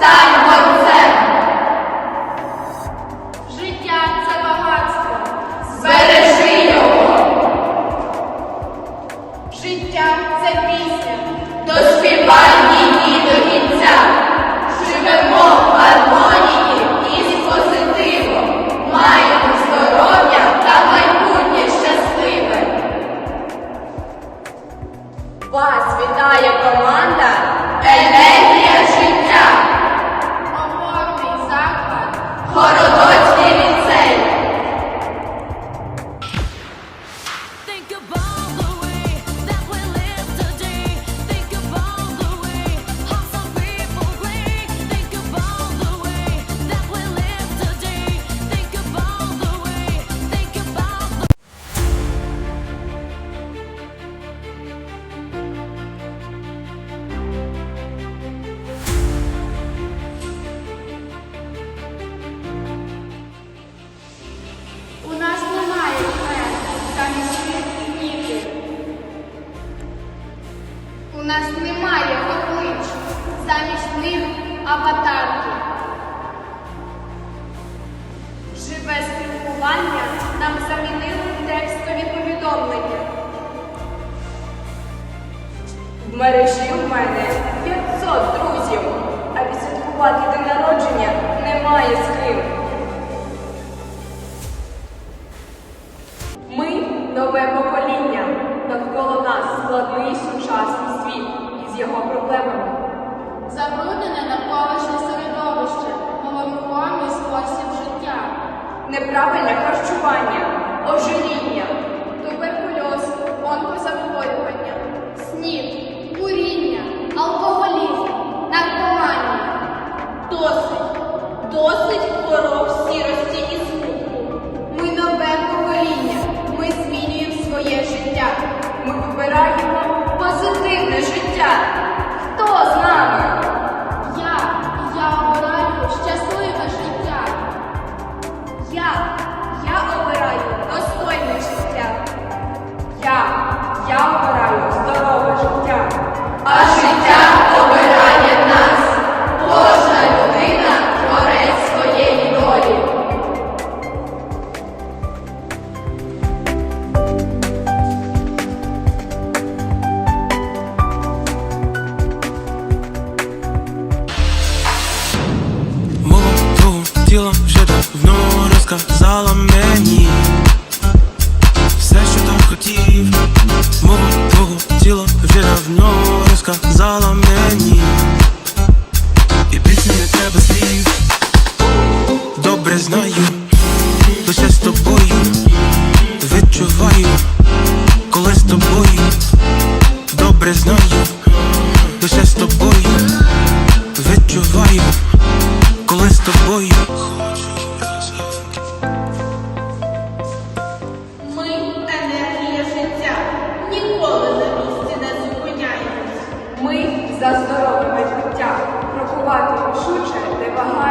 Станьмо! Життя це багатство. Збережи. Життя це пісня. нас немає облич, замість них аватарки. Живе спілкування нам замінили текстові повідомлення. В мережі у мене 500 друзів. неправильне харчування, ожиріння, туберкульоз, онкозахворювання, снід, куріння, алкоголізм, наркоманія. Досить, досить хвороб сірості і смутку. Ми нове покоління, ми змінюємо своє життя. Ми вибираємо позитивне життя. Хто з нами? тіло вже давно розказала мені. І більше не треба слів. Добре знаю, лише з тобою відчуваю, коли з тобою, добре знаю, лише з тобою відчуваю. Amém.